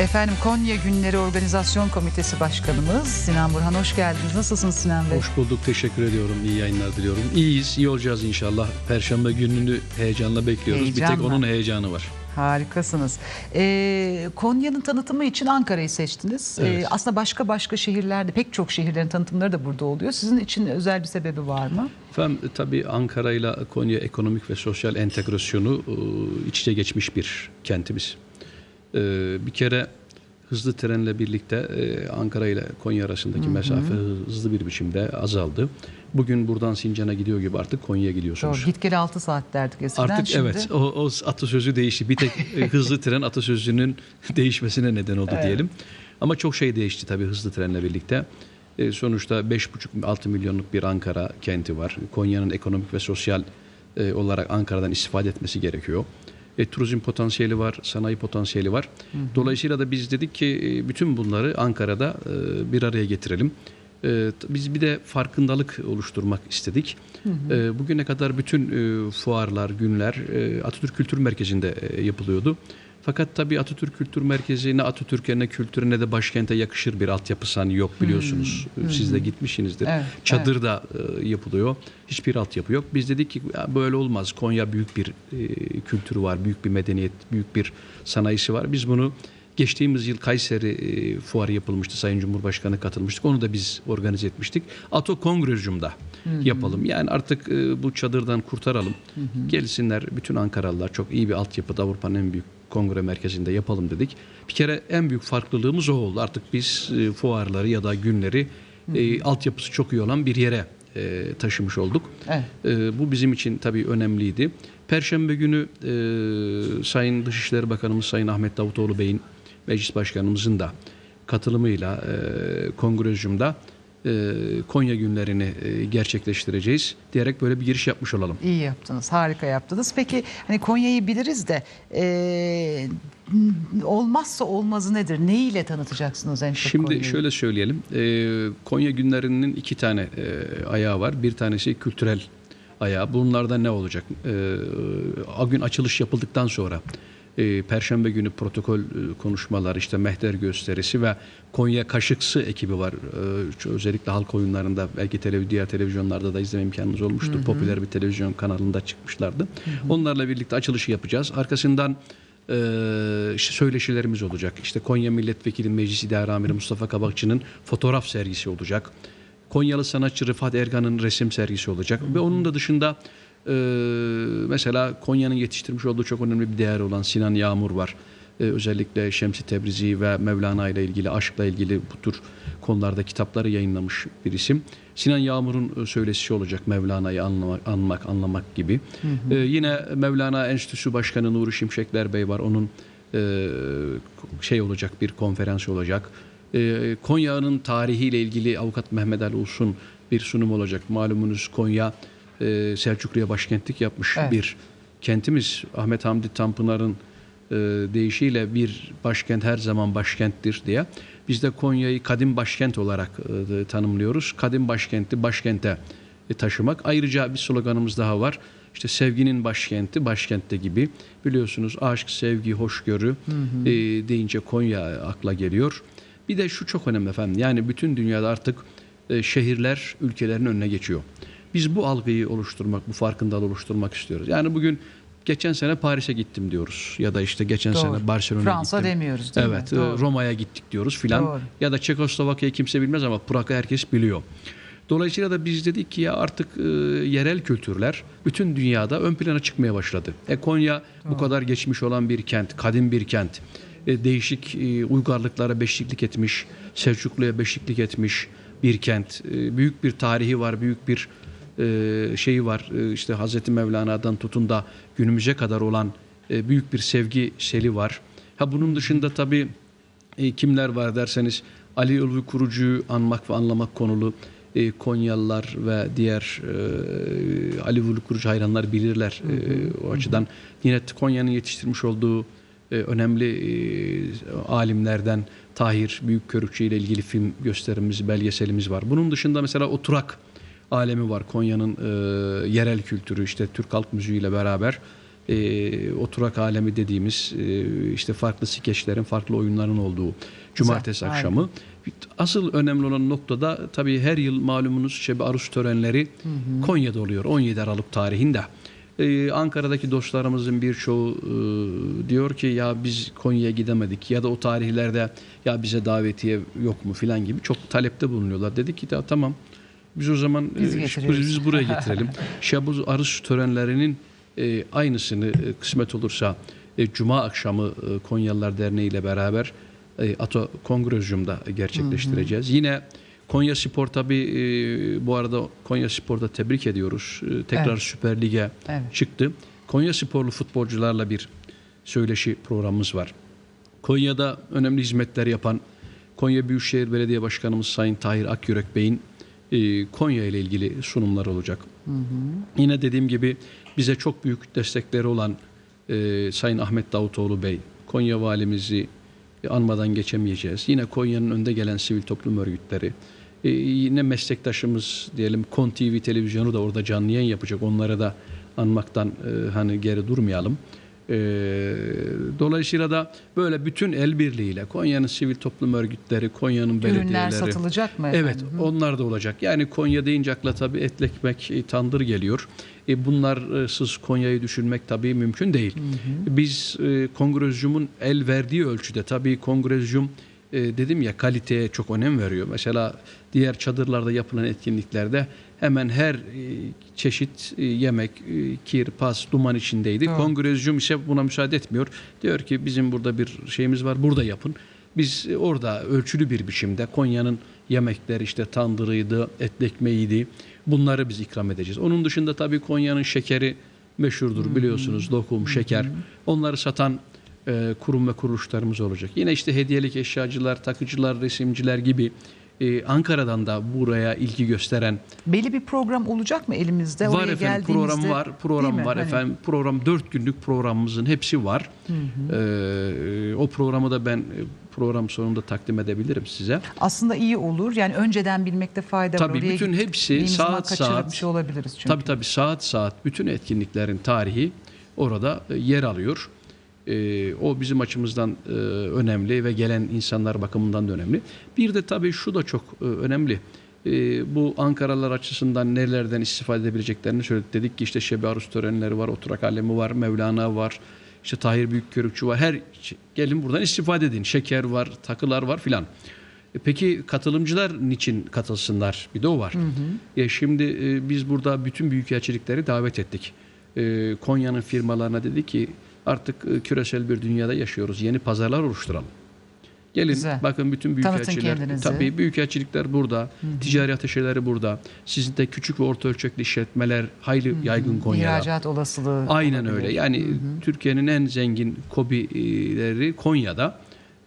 Efendim Konya Günleri Organizasyon Komitesi Başkanımız Sinan Burhan hoş geldiniz. Nasılsınız Sinan Bey? Hoş bulduk, teşekkür ediyorum. İyi yayınlar diliyorum. İyiyiz, iyi olacağız inşallah. Perşembe gününü heyecanla bekliyoruz. Bir tek Heyecanla. onun heyecanı var. Harikasınız. Ee, Konya'nın tanıtımı için Ankara'yı seçtiniz. Ee, Evet. aslında başka başka şehirlerde pek çok şehirlerin tanıtımları da burada oluyor. Sizin için özel bir sebebi var mı? Efendim tabii Ankara ile Konya ekonomik ve sosyal entegrasyonu e, iç içe geçmiş bir kentimiz. E, Bir kere hızlı trenle birlikte e, Ankara ile Konya arasındaki mesafe hızlı bir biçimde azaldı. Bugün buradan Sincan'a gidiyor gibi artık Konya'ya gidiyorsunuz. Doğru. Git gel 6 saat derdik eskiden. Artık Şimdi evet o, o atasözü değişti. Bir tek e, hızlı tren atasözünün değişmesine neden oldu diyelim. Ama çok şey değişti tabii hızlı trenle birlikte. E, sonuçta 5,5-6 milyonluk bir Ankara kenti var. Konya'nın ekonomik ve sosyal olarak Ankara'dan istifade etmesi gerekiyor. E, turizm potansiyeli var, sanayi potansiyeli var. Dolayısıyla da biz dedik ki e, bütün bunları Ankara'da e, bir araya getirelim. E, biz bir de farkındalık oluşturmak istedik. E, bugüne kadar bütün e, fuarlar, günler e, Atatürk Kültür Merkezi'nde e, yapılıyordu. Fakat tabii Atatürk Kültür Merkezi ne Atatürk'e ne kültüre ne de başkente yakışır bir altyapısı hani yok biliyorsunuz. E, Siz de gitmişsinizdir. Evet, Çadır da e, yapılıyor. Hiçbir altyapı yok. Biz dedik ki "Ya böyle olmaz. Konya büyük bir e, kültürü var, büyük bir medeniyet, büyük bir sanayisi var. Biz bunu geçtiğimiz yıl Kayseri e, fuarı yapılmıştı. Sayın Cumhurbaşkanı katılmıştık. Onu da biz organize etmiştik. Ato Kongrezyum'da yapalım. Yani artık e, bu çadırdan kurtaralım. Gelsinler bütün Ankaralılar çok iyi bir altyapıda Avrupa'nın en büyük kongre merkezinde yapalım dedik. Bir kere en büyük farklılığımız o oldu. Artık biz e, fuarları ya da günleri e, altyapısı çok iyi olan bir yere e, taşımış olduk. Evet. E, bu bizim için tabii önemliydi. Perşembe günü e, Sayın Dışişleri Bakanımız Sayın Ahmet Davutoğlu Bey'in meclis başkanımızın da katılımıyla e, kongrezyumda Konya günlerini e, gerçekleştireceğiz diyerek böyle bir giriş yapmış olalım. İyi yaptınız, harika yaptınız. Peki hani Konya'yı biliriz de e, olmazsa olmazı nedir? Neyiyle tanıtacaksınız en çok Şimdi Konya'yı? şöyle söyleyelim. e, Konya günlerinin iki tane e, ayağı var. Bir tanesi kültürel ayağı. Bunlardan ne olacak? E, o gün açılış yapıldıktan sonra e, Perşembe günü protokol e, konuşmalar, işte mehter gösterisi ve Konya Kaşıksı ekibi var. E, özellikle halk oyunlarında belki televiz diğer televizyonlarda da izleme imkanınız olmuştur. Popüler bir televizyon kanalında çıkmışlardı. Onlarla birlikte açılışı yapacağız. Arkasından ee, işte söyleşilerimiz olacak. İşte Konya Milletvekili Meclis İdare Amiri Mustafa Kabakçı'nın fotoğraf sergisi olacak. Konyalı sanatçı Rıfat Ergan'ın resim sergisi olacak. Ve onun da dışında e, mesela Konya'nın yetiştirmiş olduğu çok önemli bir değer olan Sinan Yağmur var. E, özellikle Şemsi Tebrizi ve Mevlana ile ilgili, aşkla ilgili bu tür konularda kitapları yayınlamış bir isim. Sinan Yağmur'un e, söyleşisi olacak Mevlana'yı anlamak, anlamak, anlamak gibi. E, yine Mevlana Enstitüsü Başkanı Nuri Şimşekler Bey var. Onun e, şey olacak bir konferans olacak. E, Konya'nın tarihiyle ilgili Avukat Mehmet Ali Us'un bir sunum olacak. Malumunuz Konya e, Selçuklu'ya başkentlik yapmış Evet. bir kentimiz. Ahmet Hamdi Tanpınar'ın e, deyişiyle bir başkent her zaman başkenttir diye. Biz de Konya'yı kadim başkent olarak e, tanımlıyoruz. Kadim başkenti başkente e, taşımak. Ayrıca bir sloganımız daha var. İşte sevginin başkenti, başkentte gibi. Biliyorsunuz aşk, sevgi, hoşgörü e, deyince Konya akla geliyor. Bir de şu çok önemli efendim. Yani bütün dünyada artık e, şehirler ülkelerin önüne geçiyor. Biz bu algıyı oluşturmak, bu farkındalığı oluşturmak istiyoruz. Yani bugün geçen sene Paris'e gittim diyoruz ya da işte geçen Doğru. sene Barcelona'ya Fransa gittim. demiyoruz değil mi? evet, e, Doğru. Roma'ya gittik diyoruz filan. Doğru. Ya da Çekoslovakya'yı kimse bilmez ama Prag'ı herkes biliyor. Dolayısıyla da biz dedik ki ya artık e, yerel kültürler bütün dünyada ön plana çıkmaya başladı. E Konya bu kadar geçmiş olan bir kent, kadim bir kent. E, değişik e, uygarlıklara beşiklik etmiş, Selçuklu'ya beşiklik etmiş bir kent. E, büyük bir tarihi var, büyük bir e, şeyi var. E, işte Hazreti Mevlana'dan tutun da günümüze kadar olan e, büyük bir sevgi seli var. Ha bunun dışında tabii e, kimler var derseniz Ali Ulvi Kurucu'yu anmak ve anlamak konulu e, Konyalılar ve diğer e, Ali Ulvi Kurucu hayranlar bilirler e, o açıdan. Yine Konya'nın yetiştirmiş olduğu e, önemli e, alimlerden Tahir Büyükkörükçü ile ilgili film gösterimiz, belgeselimiz var. Bunun dışında mesela Oturak alemi var. Konya'nın e, yerel kültürü işte Türk halk müziğiyle beraber e, oturak alemi dediğimiz e, işte farklı skeçlerin, farklı oyunların olduğu cumartesi Güzel, akşamı. Asıl önemli olan noktada tabii her yıl malumunuz Şebi Arus törenleri Konya'da oluyor 17 Aralık tarihinde. Ee, Ankara'daki dostlarımızın birçoğu e, diyor ki ya biz Konya'ya gidemedik ya da o tarihlerde ya bize davetiye yok mu filan gibi çok talepte bulunuyorlar. Dedik ki tamam biz o zaman Biz e, biz buraya getirelim. Şabuz Arus törenlerinin e, aynısını e, kısmet olursa e, Cuma akşamı e, Konyalılar Derneği ile beraber e, Ato Kongrezyum'da gerçekleştireceğiz. Yine Konya Spor tabii e, bu arada Konya Spor'da tebrik ediyoruz. E, tekrar Evet. Süper Lig'e Evet. çıktı. Konya Sporlu futbolcularla bir söyleşi programımız var. Konya'da önemli hizmetler yapan Konya Büyükşehir Belediye Başkanımız Sayın Tahir Akyürek Bey'in e, Konya ile ilgili sunumlar olacak. Yine dediğim gibi bize çok büyük destekleri olan e, Sayın Ahmet Davutoğlu Bey, Konya valimizi e, anmadan geçemeyeceğiz. Yine Konya'nın önde gelen sivil toplum örgütleri, e, yine meslektaşımız diyelim Kon TV televizyonu da orada canlı yayın yapacak. Onları da anmaktan e, hani geri durmayalım. E, dolayısıyla da böyle bütün el birliğiyle Konya'nın sivil toplum örgütleri, Konya'nın belediyeleri. Ürünler satılacak mı Evet, efendim? onlar da olacak. Yani Konya deyince akla tabii etli ekmek, e, tandır geliyor. E, bunlarsız Konya'yı düşünmek tabii mümkün değil. Biz e, kongrezyumun el verdiği ölçüde tabii kongrezyum e, dedim ya kaliteye çok önem veriyor. Mesela diğer çadırlarda yapılan etkinliklerde hemen her e, çeşit e, yemek, e, kir, pas, duman içindeydi. Doğru. Kongrezyum ise buna müsaade etmiyor. Diyor ki bizim burada bir şeyimiz var, burada yapın. Biz orada ölçülü bir biçimde Konya'nın yemekleri işte tandırıydı, etli ekmeğiydi. Bunları biz ikram edeceğiz. Onun dışında tabii Konya'nın şekeri meşhurdur biliyorsunuz. Lokum, şeker. Onları satan e, kurum ve kuruluşlarımız olacak. Yine işte hediyelik eşyacılar, takıcılar, resimciler gibi e, Ankara'dan da buraya ilgi gösteren Belli bir program olacak mı elimizde? var Oraya efendim program var program var Hani efendim program dört günlük programımızın hepsi var Ee, o programı da ben e, program sonunda takdim edebilirim size Aslında iyi olur. Yani önceden bilmekte fayda var. Tabii, bütün hepsi saat saat- olabiliriz çünkü. tabi tabi saat saat bütün etkinliklerin tarihi orada e, yer alıyor Ee, o bizim açımızdan e, önemli ve gelen insanlar bakımından da önemli bir de tabii şu da çok e, önemli Ee, bu Ankaralılar açısından nelerden istifade edebileceklerini söyledik. Dedik ki işte Şebi Arus törenleri var, oturak alemi var, Mevlana var, işte Tahir Büyükkörükçü var. Her gelin buradan istifade edin. Şeker var, takılar var filan. E Peki katılımcılar niçin katılsınlar? Bir de o var. E şimdi e, biz burada bütün büyükelçilikleri davet ettik. E, Konya'nın firmalarına dedi ki artık e, küresel bir dünyada yaşıyoruz. Yeni pazarlar oluşturalım. Gelin Güzel. bakın bütün büyükelçiler tabii büyükelçilikler burada, ticari ateşeleri burada. Sizin de küçük ve orta ölçekli işletmeler hayli yaygın Konya'da. İhracat olasılığı. Aynen olabilir. öyle. Yani Türkiye'nin en zengin kobileri Konya'da.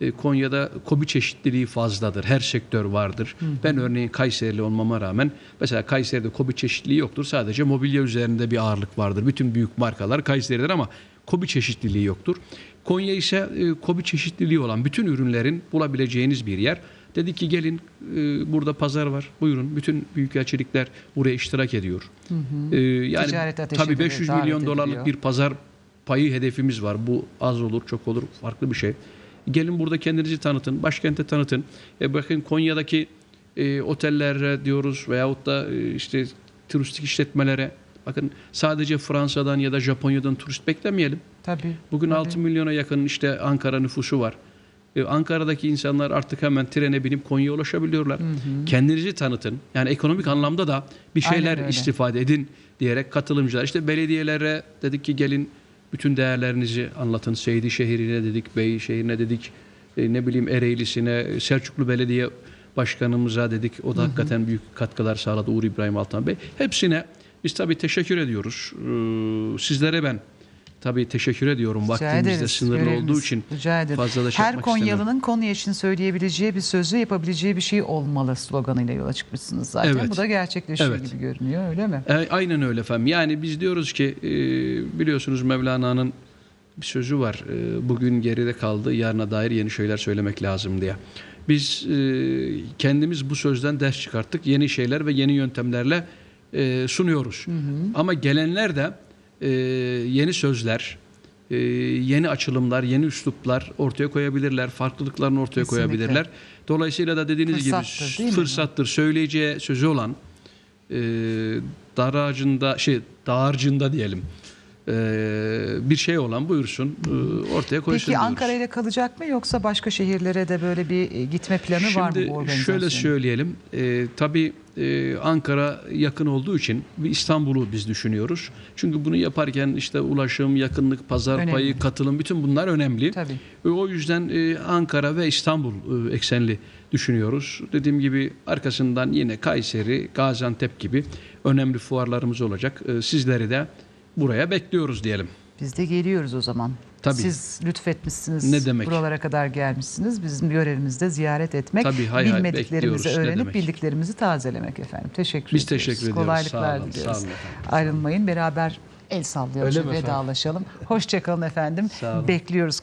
E, Konya'da kobi çeşitliliği fazladır. Her sektör vardır. Ben örneğin Kayserili olmama rağmen mesela Kayseri'de kobi çeşitliliği yoktur. Sadece mobilya üzerinde bir ağırlık vardır. Bütün büyük markalar Kayseri'dir ama kobi çeşitliliği yoktur. Konya ise e, kobi çeşitliliği olan bütün ürünlerin bulabileceğiniz bir yer. Dedi ki gelin e, burada pazar var. Buyurun. Bütün büyükelçilikler buraya iştirak ediyor. E, yani Ticaret tabii de 500 davet milyon dolarlık ediliyor. bir pazar payı hedefimiz var. Bu az olur, çok olur, farklı bir şey. Gelin burada kendinizi tanıtın, başkente tanıtın. E bakın Konya'daki e, otellere diyoruz veyahut da e, işte turistik işletmelere bakın sadece Fransa'dan ya da Japonya'dan turist beklemeyelim. Tabii. Bugün tabii. 6 milyona yakın işte Ankara nüfusu var. E, Ankara'daki insanlar artık hemen trene binip Konya'ya ulaşabiliyorlar. Kendinizi tanıtın. Yani ekonomik anlamda da bir şeyler istifade edin diyerek katılımcılar. İşte belediyelere dedik ki gelin bütün değerlerinizi anlatın. Seydi şehrine dedik, Bey şehrine dedik, e, ne bileyim Ereğlisi'ne, Selçuklu Belediye Başkanımıza dedik. O da hakikaten büyük katkılar sağladı Uğur İbrahim Altan Bey. Hepsine biz tabii teşekkür ediyoruz. Ee, Sizlere ben tabii teşekkür ediyorum. Rica Vaktimiz de ederiz. sınırlı Görevimiz. olduğu için Rica ederim. fazla da şey Her. Konyalı'nın Konya için söyleyebileceği bir sözü yapabileceği bir şey olmalı sloganıyla yola çıkmışsınız zaten. Evet. Bu da gerçekleşiyor Evet. gibi görünüyor öyle mi? E, aynen öyle efendim. Yani biz diyoruz ki e, biliyorsunuz Mevlana'nın bir sözü var. E, bugün geride kaldı, yarına dair yeni şeyler söylemek lazım diye. Biz e, kendimiz bu sözden ders çıkarttık. Yeni şeyler ve yeni yöntemlerle e, sunuyoruz. Ama gelenler de e, yeni sözler, e, yeni açılımlar, yeni üsluplar ortaya koyabilirler. Farklılıklarını ortaya Kesinlikle. koyabilirler. Dolayısıyla da dediğiniz Fırsattır, gibi değil mi? fırsattır. Söyleyeceği sözü olan e, dar ağacında şey dağarcığında diyelim bir şey olan buyursun e, ortaya koysun Peki diyoruz. Ankara ile kalacak mı yoksa başka şehirlere de böyle bir e, gitme planı var mı bu Şimdi organizasyonun? şöyle söyleyelim. E, tabii e, Ankara yakın olduğu için İstanbul'u biz düşünüyoruz. Çünkü bunu yaparken işte ulaşım, yakınlık, pazar Önemli. payı, katılım bütün bunlar önemli. Tabii. E, O yüzden e, Ankara ve İstanbul e, eksenli düşünüyoruz. Dediğim gibi arkasından yine Kayseri, Gaziantep gibi önemli fuarlarımız olacak. E, Sizleri de buraya bekliyoruz diyelim. Biz de geliyoruz o zaman. Tabii. Siz lütfetmişsiniz. Ne demek? Buralara kadar gelmişsiniz. Bizim görevimiz de ziyaret etmek. Tabii, hay hay, bilmediklerimizi öğrenip bildiklerimizi tazelemek efendim. Teşekkür Biz ediyoruz. teşekkür ediyoruz. Kolaylıklar Sağ olun, diliyoruz. sağ olun efendim. Ayrılmayın. Beraber el efendim? Vedalaşalım. Hoşçakalın efendim. Sağ olun. Bekliyoruz.